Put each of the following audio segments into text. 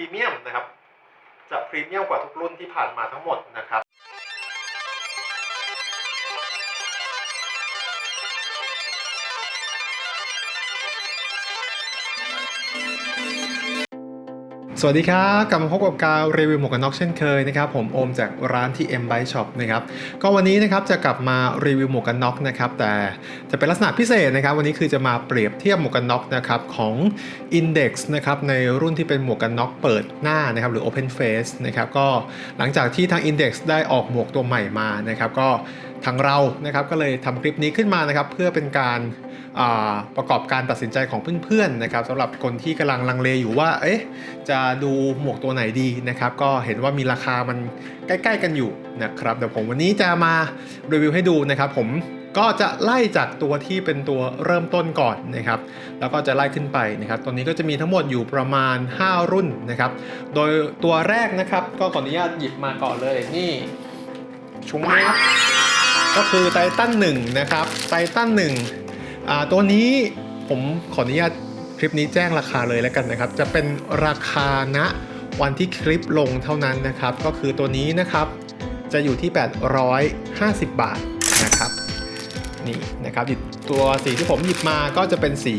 รีเมียมนะครับจะพรีเมียมกว่าทุกรุ่นที่ผ่านมาทั้งหมดนะครับ สวัสดีครับกลับมาพบกับการรีวิวหมวกกันน็อกเช่นเคยนะครับผมโอมจากร้านที่ M Bike Shop นะครับก็วันนี้นะครับจะกลับมารีวิวหมวกกันน็อกนะครับแต่จะเป็นลักษณะพิเศษนะครับ วันนี้คือจะมาเปรียบเทียบหมวกกันน็อกนะครับของ Index นะครับในรุ่นที่เป็นหมวกกันน็อกเปิดหน้านะครับหรือ Open Face นะครับก็หลังจากที่ทาง Index ได้ออกหมวกตัวใหม่มานะครับก็ ทางเรานะครับก็เลยทำคลิปนี้ขึ้นมานะครับ เพื่อเป็นการาประกอบการตัดสินใจของเพื่อนๆนะครับสำหรับคนที่กำลังลังเลอยู่ว่าเอ๊ะจะดูหมวกตัวไหนดีนะครับ ก็เห็นว่ามีราคามันใกล้ ๆ กันอยู่นะครับเดี๋ยวผมวันนี้จะมารีวิวให้ดูนะครับ ผมก็จะไล่จากตัวที่เป็นตัวเริ่มต้นก่อนนะครับ แล้วก็จะไล่ขึ้นไปนะครับ ตัวนี้ก็จะมีทั้งหมดอยู่ประมาณ 5 รุ่นนะครับ โดยตัวแรกนะครับ ก็ขออนุญาตหยิบมาก่อนเลยนี่ชุงนะครับ ก็คือไททันหนึ่งนะครับไททันหนึ่งตัวนี้ผมขออนุญาตคลิปนี้แจ้งราคาเลยแล้วกันนะครับ จะเป็นราคาณวันที่คลิปลงเท่านั้นนะครับ ก็คือตัวนี้นะครับจะอยู่ที่ 850 บาทนะครับนี่นะครับหยิบตัวสีที่ผมหยิบมาก็จะเป็นสี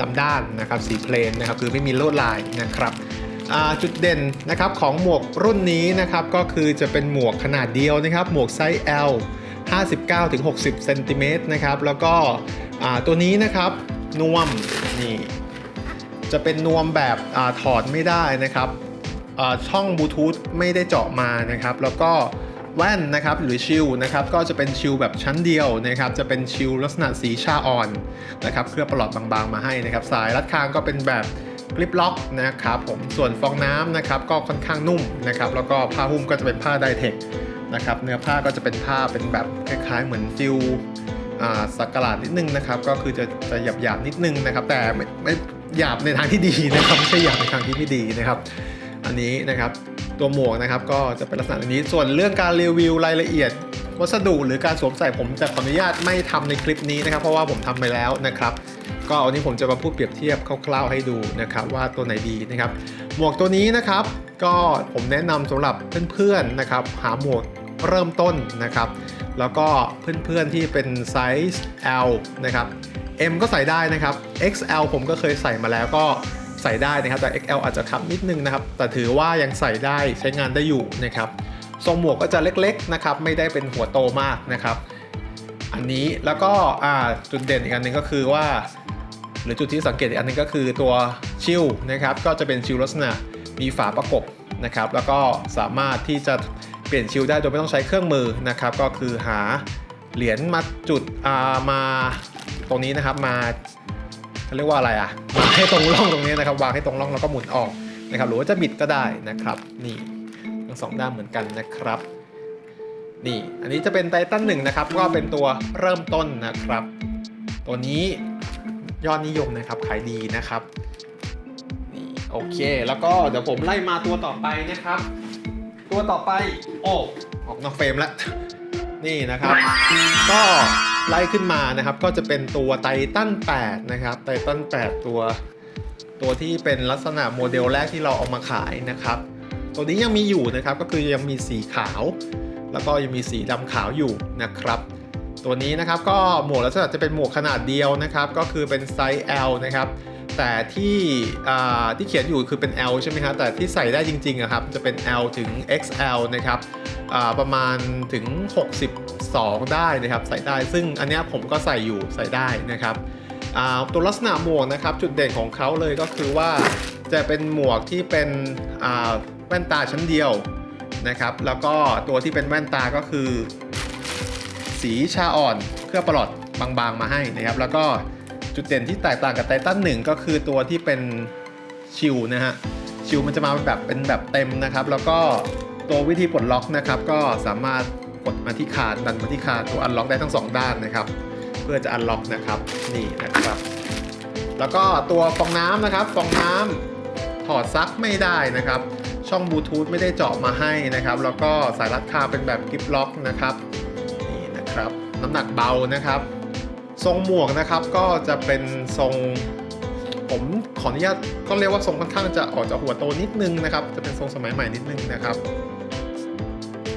ดำด้านนะครับ สีเพลนนะครับคือไม่มีลวดลายนะครับจุดเด่นนะครับของหมวกรุ่นนี้นะครับก็คือจะเป็นหมวกขนาดเดียวนะครับ หมวกไซส์ L 59-60เซนติเมตรนะครับ แล้วก็ตัวนี้นะครับนวมนี่จะเป็นนวมแบบอถอดไม่ได้นะครับช่องบลูทูธไม่ได้เจาะมานะครับ แล้วก็แว่นนะครับหรือชิลนะครับก็จะเป็นชิลแบบชั้นเดียวนะครับ จะเป็นชิลลักษณะสีชาอ่อนนะครับเคลือบประหลอดบางๆมาให้นะครับ สายรัดคางก็เป็นแบบ กลิปล็อกนะครับผมส่วนฟองน้ำนะครับก็ค่อนข้างนุ่มนะครับแล้วก็ผ้าหุ้มก็จะเป็นผ้าไดเทคนะครับเนื้อผ้าก็จะเป็นผ้าเป็นแบบคล้าย ๆ เหมือนฟิลอ่าสักกะหลาดนิดนึงนะครับก็คือจะจะหยาบหยาบๆนิดนึงนะครับ แต่ไม่ไม่หยาบในทางที่ดีนะครับไม่ใช่หยาบในทางที่ไม่ดีนะครับ อันนี้นะครับตัวหมวกนะครับก็จะเป็นลักษณะนี้ส่วนเรื่องการรีวิวรายละเอียด วัสดุหรือการสวมใส่ผมจะขออนุญาตไม่ทำในคลิปนี้นะครับ เพราะว่าผมทำไปแล้วนะครับ ก็วันนี้ผมจะมาพูดเปรียบเทียบคร่าวๆให้ดูนะครับว่าตัวไหนดีนะครับ หมวกตัวนี้นะครับก็ผมแนะนำสำหรับเพื่อนๆนะครับหาหมวกเริ่มต้นนะครับ แล้วก็เพื่อนๆที่เป็นไซส์ L นะครับ M ก็ใส่ได้นะครับ XL ผมก็เคยใส่มาแล้วก็ใส่ได้นะครับแต่ XL อาจจะขับนิดนึงนะครับแต่ถือว่ายังใส่ได้ใช้งานได้อยู่นะครับทรงหมวกก็จะเล็กๆนะครับไม่ได้เป็นหัวโตมากนะครับ อันนี้แล้วก็จุดเด่นอีกอันหนึงก็คือว่า หรือจุดที่สังเกตอีกอันหนึงก็คือตัวชิลนะครับก็จะเป็นชิลลักษณะมีฝาประกบนะครับแล้วก็สามารถที่จะเปลี่ยนชิลได้โดยไม่ต้องใช้เครื่องมือนะครับก็คือหาเหรียญมาจุดอ่ามาตรงนี้นะครับมาเขาเรียกว่าอะไรอะมาให้ตรงร่องตรงนี้นะครับวางให้ตรงร่องแล้วก็หมุนออกนะครับหรือว่าจะบิดก็ได้นะครับนี่ทั้งสองด้านเหมือนกันนะครับนี่อันนี้จะเป็นไททันหนึ่งนะครับก็เป็นตัวเริ่มต้นนะครับ ตัวนี้ ยอดนิยมนะครับขายดีนะครับนี่โอเค แล้วก็เดี๋ยวผมไล่มาตัวต่อไปนะครับ ตัวต่อไป โอ้ออกนอกเฟรมแล้วนี่นะครับ ก็ไล่ขึ้นมานะครับ ก็จะเป็นตัวไททัน8นะครับไททัน8ตัว ตัวที่เป็นลักษณะโมเดลแรกที่เราเอามาขายนะครับ ตัวนี้ยังมีอยู่นะครับก็คือยังมีสีขาว แล้วก็ยังมีสีดำขาวอยู่นะครับ ตัวนี้นะครับก็หมวกลักษณะจะเป็นหมวกขนาดเดียวนะครับ ก็คือเป็นไซส์ L นะครับ แต่ที่ที่เขียนอยู่คือเป็น L ใช่ไหมครับแต่ที่ใส่ได้จริงๆอะครับจะเป็น L ถึง XL นะครับประมาณถึง 62 ได้นะครับใส่ได้ซึ่งอันนี้ผมก็ใส่อยู่ใส่ได้นะครับตัวลักษณะหมวกนะครับจุดเด่นของเขาเลยก็คือว่าจะเป็นหมวกที่เป็นแว่นตาชั้นเดียวนะครับ แล้วก็ตัวที่เป็นแว่นตาก็คือ สีชาอ่อนเคลือประหลอดบางๆมาให้นะครับ แล้วก็จุดเด่นที่แตกต่างกับไททันหนึ่งก็คือตัวที่เป็นชิลนะฮะชิลมันจะมาแบบเป็นแบบเต็มนะครับ แล้วก็ตัววิธีปลดล็อกนะครับ ก็สามารถกดมาที่คานดันมาที่คานตัวอันล็อกได้ทั้งสองด้านนะครับ เพื่อจะอันล็อกนะครับนี่นะครับ แล้วก็ตัวฟองน้ำนะครับฟองน้ำถอดซักไม่ได้นะครับ ช่องบลูทูธไม่ได้เจาะมาให้นะครับ แล้วก็สายรัดคาเป็นแบบกิฟล็อกนะครับ น้ำหนักเบานะครับ ทรงหมวกนะครับก็จะเป็นทรงผผมขออนุญาตก็เรียกว่าทรงค่อนข้างจะออกจากหัวโตนิดนึงนะครับ จะเป็นทรงสมัยใหม่นิดนึงนะครับ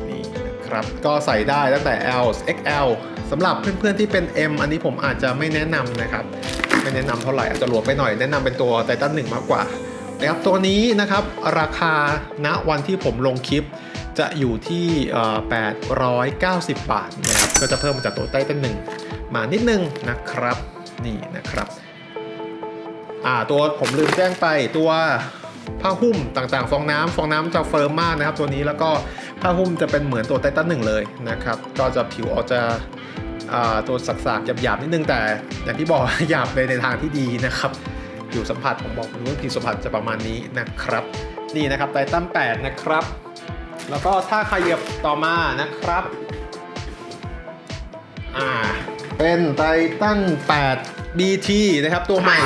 นี่นะครับก็ใส่ได้ตั้งแต่ L XL สำหรับเพื่อนๆที่เป็น M อันนี้ผมอาจจะไม่แนะนำนะครับ ไม่แนะนำเท่าไหร่อาจจะหลวมไปหน่อยแนะนำเป็นตัวไททันหนึ่งมากกว่านะครับตัวนี้นะครับราคาณวันที่ผมลงคลิป จะอยู่ที่ 890 บาทนะครับ ก็จะเพิ่มมาจากตัวไททันหนึ่งมานิดนึงนะครับ นี่นะครับอ่าตัวผมลืมแจ้งไปตัวผ้าหุ้มต่างๆ ฟองน้ำฟองน้ำจะเฟิร์มมากนะครับ ตัวนี้แล้วก็ผ้าหุ้มจะเป็นเหมือนตัวไททันหนึ่งเลยนะครับ ก็จะผิวออกจะอ่าตัวสักๆหยาบๆนิดนึงแต่ อย่างที่บอกหยาบในในทางที่ดีนะครับผิวสัมผัสผมบอกว่าผิวสัมผัสจะประมาณนี้นะครับ นี่นะครับไททัน8นะครับ แล้วก็ถ้าขยับต่อมานะครับ อ่า เป็นไททัน8 BT นะครับ ตัวใหม่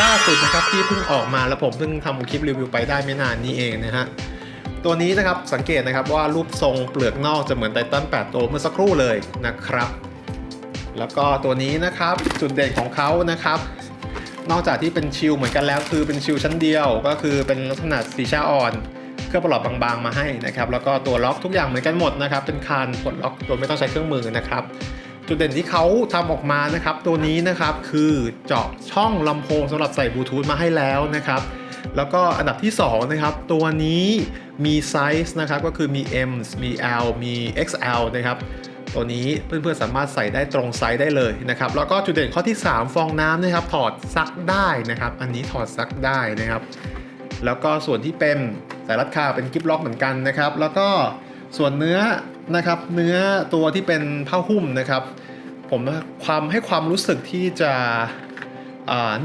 ล่าสุดนะครับที่เพิ่งออกมาแล้วผมเพิ่งทำคลิปรีวิวไปได้ไม่นานนี้เองนะฮะ ตัวนี้นะครับสังเกตนะครับว่ารูปทรงเปลือกนอกจะเหมือนไททัน8 ตัวเมื่อสักครู่เลยนะครับ แล้วก็ตัวนี้นะครับจุดเด่นของเขานะครับนอกจากที่เป็นชิลเหมือนกันแล้วคือเป็นชิลชั้นเดียวก็คือเป็นลักษณะสีชาอ่อน เครื่องประหลอดบางๆมาให้นะครับแล้วก็ตัวล็อกทุกอย่างเหมือนกันหมดนะครับเป็นคานปลดล็อกโดยไม่ต้องใช้เครื่องมือนะครับจุดเด่นที่เขาทำออกมานะครับตัวนี้นะครับคือเจาะช่องลำโพงสำหรับใส่บลูทูธมาให้แล้วนะครับแล้วก็อันดับที่2นะครับตัวนี้มีไซส์นะครับก็คือมี M มี L มี XL นะครับตัวนี้เพื่อนๆสามารถใส่ได้ตรงไซส์ได้เลยนะครับแล้วก็จุดเด่นข้อที่ 3 ฟองน้ำนะครับถอดซักได้นะครับ อันนี้ถอดซักได้นะครับ แล้วก็ส่วนที่เป็น สายรัดคาเป็นกิฟล็อกเหมือนกันนะครับ แล้วก็ส่วนเนื้อนะครับเนื้อตัวที่เป็นผ้าหุ้มนะครับ ผมความให้ความรู้สึกที่จะ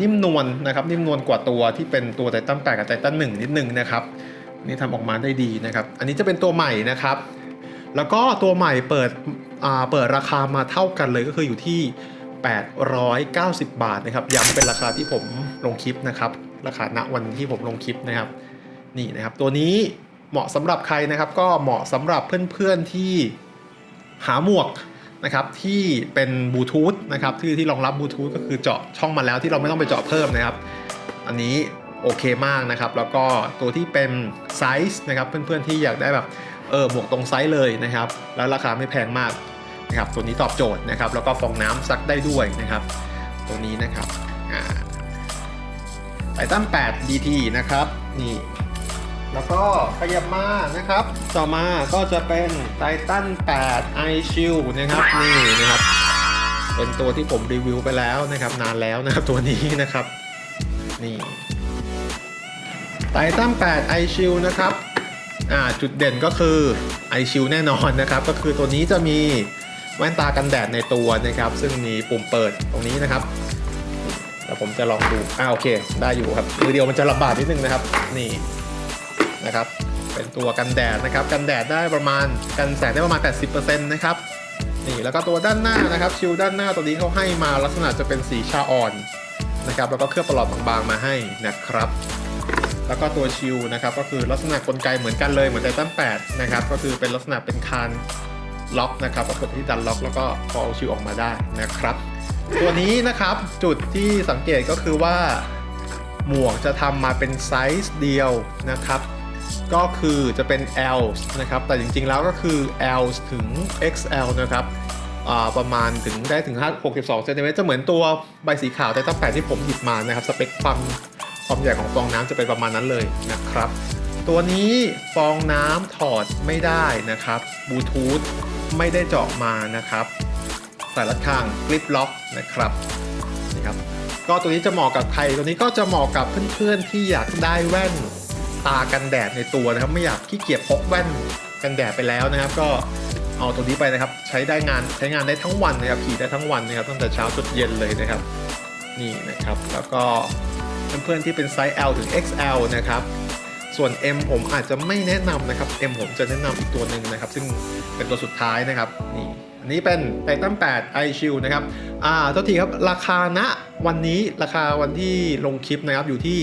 นิ่มนวลนะครับ นิ่มนวลกว่าตัวที่เป็นตัวไททัน8กับไททัน1นิดนึงนะครับนี่ทำออกมาได้ดีนะครับ อันนี้จะเป็นตัวใหม่นะครับ แล้วก็ตัวใหม่เปิดเปิดราคามาเท่ากันเลยก็คืออยู่ที่ 890 บาทนะครับย้ำเป็นราคาที่ผมลงคลิปนะครับ ราคาณวันที่ผมลงคลิปนะครับ นี่นะครับตัวนี้เหมาะสำหรับใครนะครับ ก็เหมาะสำหรับเพื่อนๆที่หาหมวกนะครับที่เป็นบลูทูธนะครับที่ที่รองรับบลูทูธก็คือเจาะช่องมาแล้วที่เราไม่ต้องไปเจาะเพิ่มนะครับ อันนี้โอเคมากนะครับ แล้วก็ตัวที่เป็นไซส์นะครับเพื่อนๆที่อยากได้แบบเออหมวกตรงไซส์เลยนะครับ แล้วราคาไม่แพงมากนะครับ ตัวนี้ตอบโจทย์นะครับ แล้วก็ฟองน้ำซักได้ด้วยนะครับ ตัวนี้นะครับไททัน8 DT นะครับนี่ แล้วก็ขยับมานะครับ ต่อมาก็จะเป็นไททัน8 i Shield นะครับนี่นะครับ เป็นตัวที่ผมรีวิวไปแล้วนะครับ นานแล้วนะครับตัวนี้นะครับ นี่ไททัน8 i Shield นะครับอ่าจุดเด่นก็คือ i Shield แน่นอนนะครับ ก็คือตัวนี้จะมีแว่นตากันแดดในตัวนะครับ ซึ่งมีปุ่มเปิดตรงนี้นะครับแล้วผมจะลองดูอ่าโอเค ได้อยู่ครับมือเดียวมันจะลำบากนิดนึงนะครับ นี่ นะครับ เป็นตัวกันแดดนะครับ กันแดดได้ประมาณกันแสงได้ประมาณ 80%นะครับนี่แล้วก็ตัวด้านหน้านะครับชิลด้านหน้าตัวนี้เขาให้มาลักษณะจะเป็นสีชาอ่อนนะครับ แล้วก็เคลือบประหลอดบางๆมาให้นะครับ แล้วก็ตัวชิลนะครับก็คือลักษณะกลไกเหมือนกันเลยเหมือนไททัน8นะครับก็คือเป็นลักษณะเป็นคานล็อกนะครับก็กดที่ดันล็อกแล้วก็พอเอาชิลออกมาได้นะครับ ตัวนี้นะครับจุดที่สังเกตก็คือว่าหมวกจะทำมาเป็นไซส์เดียวนะครับ ก็คือจะเป็น L นะครับ แต่จริงๆแล้วก็คือ L ถึง XL นะครับประมาณถึงได้ถึง 62เซนติเมตรจะเหมือนตัวใบสีขาวแต่ตั้งแต่ที่ผมหยิบมานะครับ สเปคความความใหญ่ของฟองน้ำจะเป็นประมาณนั้นเลยนะครับ ตัวนี้ฟองน้ำถอดไม่ได้นะครับบลูทูธไม่ได้เจาะมานะครับสายรัดข้างกริปล็อกนะครับนี่ครับ ก็ตัวนี้จะเหมาะกับใคร ตัวนี้ก็จะเหมาะกับเพื่อนๆที่อยากได้แว่น ตากันแดดในตัวนะครับไม่อยากขี้เกียจพกแว่นกันแดดไปแล้วนะครับ ก็เอาตัวนี้ไปนะครับใช้ได้งานใช้งานได้ทั้งวันนะครับขี่ได้ทั้งวันนะครับตั้งแต่เช้าจนเย็นเลยนะครับ นี่นะครับแล้วก็เพื่อนๆที่เป็นไซส์ L ถึง XL นะครับส่วน M ผมอาจจะไม่แนะนำนะครับ M ผมจะแนะนำอีกตัวหนึ่งนะครับ ซึ่งเป็นตัวสุดท้ายนะครับนี่อันนี้เป็น Titan 8 i Shield นะครับอ่าโทษทีครับราคาณวันนี้ราคาวันที่ลงคลิปนะครับอยู่ที่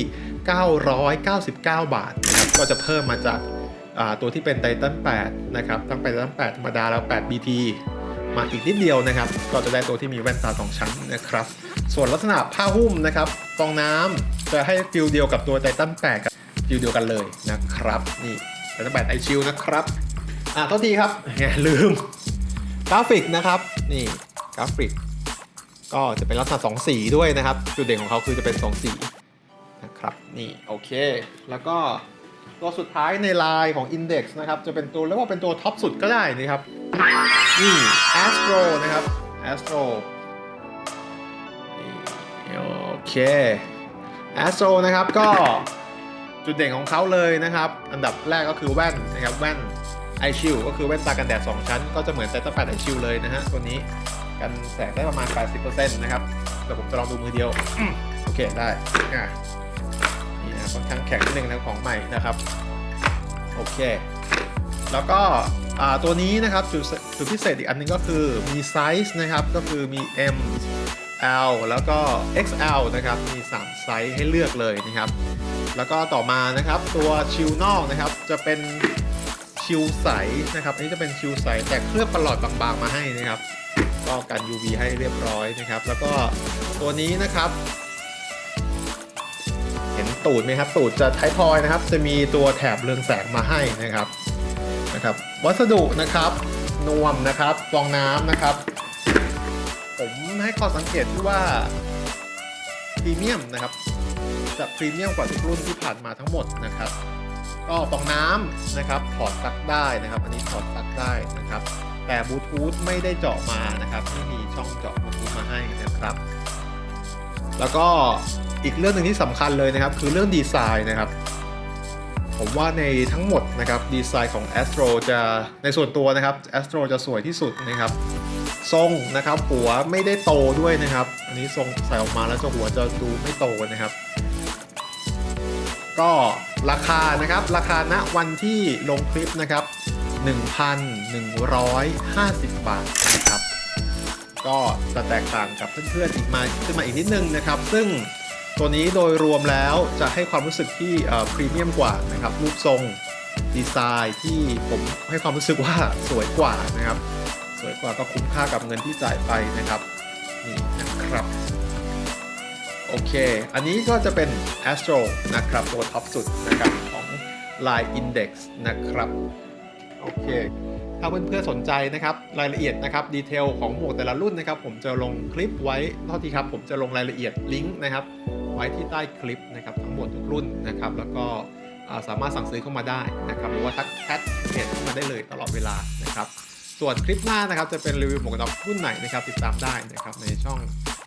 999 บาทนะครับก็จะเพิ่มมาจากตัวที่เป็น Titan 8นะครับตั้งไป Titan 8ธรรมดาแล้ว 8 BT มาอีกนิดเดียวนะครับ ก็จะได้ตัวที่มีแว่นตาสองชั้นนะครับ ส่วนลักษณะผ้าหุ้มนะครับฟองน้ำจะให้ฟิลเดียวกับตัวไททัน8กับฟิลเดียวกันเลยนะครับ นี่ไททัน8ไอชิลนะครับอ่าทษทีครับแหมลืมกราฟิกนะครับนี่กราฟิก ก็จะเป็นลักษณะสองสีด้วยนะครับ จุดเด่นของเขาคือจะเป็นสองสี ครับนี่โอเค แล้วก็ตัวสุดท้ายในลายของ Index นะครับ จะเป็นตัวเรียกว่าเป็นตัวท็อปสุดก็ได้นะครับนี่ Astro นะครับ Astro นี่โอเค Astro นะครับก็จุดเด่นของเขาเลยนะครับ อันดับแรกก็คือแว่นนะครับแว่น i s h i e l d ก็คือแว่นตากันแดด 2 ชั้น ก็จะเหมือน Theta 8 i s h i e l d เลยนะฮะตัวนี้กันแสงได้ประมาณ 80%นะครับเดี๋ยวผมจะลองดูมือเดียว โอเคได้อะ นี่นะค่อนข้างแข็งนิดนึงนะของใหม่นะครับโอเค แล้วก็ตัวนี้นะครับจุดจุดพิเศษอีกอันหนึงก็คือมีไซส์นะครับก็คือมี M L แล้วก็ XL นะครับมี 3 ไซส์ให้เลือกเลยนะครับ แล้วก็ต่อมานะครับตัวชิลนอกนะครับจะเป็นชิลใสนะครับอันนี้จะเป็นชิลใสแต่เคลือบประหลอดบางๆมาให้นะครับ ก็กัน UV ให้เรียบร้อยนะครับ แล้วก็ตัวนี้นะครับ ตูดไหมครับตูดจะไททอยนะครับ จะมีตัวแถบเรืองแสงมาให้นะครับนะครับ วัสดุนะครับนวมนะครับฟองน้ำนะครับ ผมให้ข้อสังเกตที่ว่าพรีเมียมนะครับจะพรีเมียมกว่าทุกรุ่นที่ผ่านมาทั้งหมดนะครับ ก็ฟองน้ำนะครับถอดปลั๊กได้นะครับ อันนี้ถอดปลั๊กได้นะครับ แต่บลูทูธไม่ได้เจาะมานะครับไม่มีช่องเจาะบลูทูธมาให้นะครับ แล้วก็ อีกเรื่องหนึ่งที่สำคัญเลยนะครับ คือเรื่องดีไซน์นะครับผมว่าในทั้งหมดนะครับดีไซน์ของ Astro จะในส่วนตัวนะครับ Astro จะสวยที่สุดนะครับ ทรงนะครับหัวไม่ได้โตด้วยนะครับ อันนี้ทรงใส่ออกมาแล้วจะหัวจะดูไม่โตนะครับ ก็ราคานะครับราคาณวันที่ลงคลิปนะครับ 1,150 บาทนะครับ ก็จะแตกต่างกับเพื่อนๆอีกมาขึ้นมาอีกนิดนึงนะครับ ซึ่ง ตัวนี้โดยรวมแล้วจะให้ความรู้สึกที่พรีเมียมกว่านะครับรูปทรงดีไซน์ที่ผมให้ความรู้สึกว่าสวยกว่านะครับ สวยกว่าก็คุ้มค่ากับเงินที่จ่ายไปนะครับนี่นะครับโอเค อันนี้ก็จะเป็น Astro นะครับตัวท็อปสุดนะครับของ Line Index นะครับโอเคถ้าเพื่อนๆสนใจนะครับรายละเอียดนะครับดีเทลของหมวกแต่ละรุ่นนะครับ ผมจะลงคลิปไว้เท่าที่ครับ ผมจะลงรายละเอียดลิงก์นะครับ ไว้ที่ใต้คลิปนะครับทั้งหมดทุกรุ่นนะครับ แล้วก็สามารถสั่งซื้อเข้ามาได้นะครับหรือว่าทักแชทเพจเข้ามาได้เลยตลอดเวลานะครับ ส่วนคลิปหน้านะครับจะเป็นรีวิวหมวกกันน็อกรุ่นไหนนะครับติดตามได้นะครับในช่อง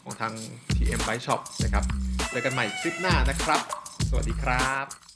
ของทาง TM Bike Shop นะครับเจอกันใหม่คลิปหน้านะครับ สวัสดีครับ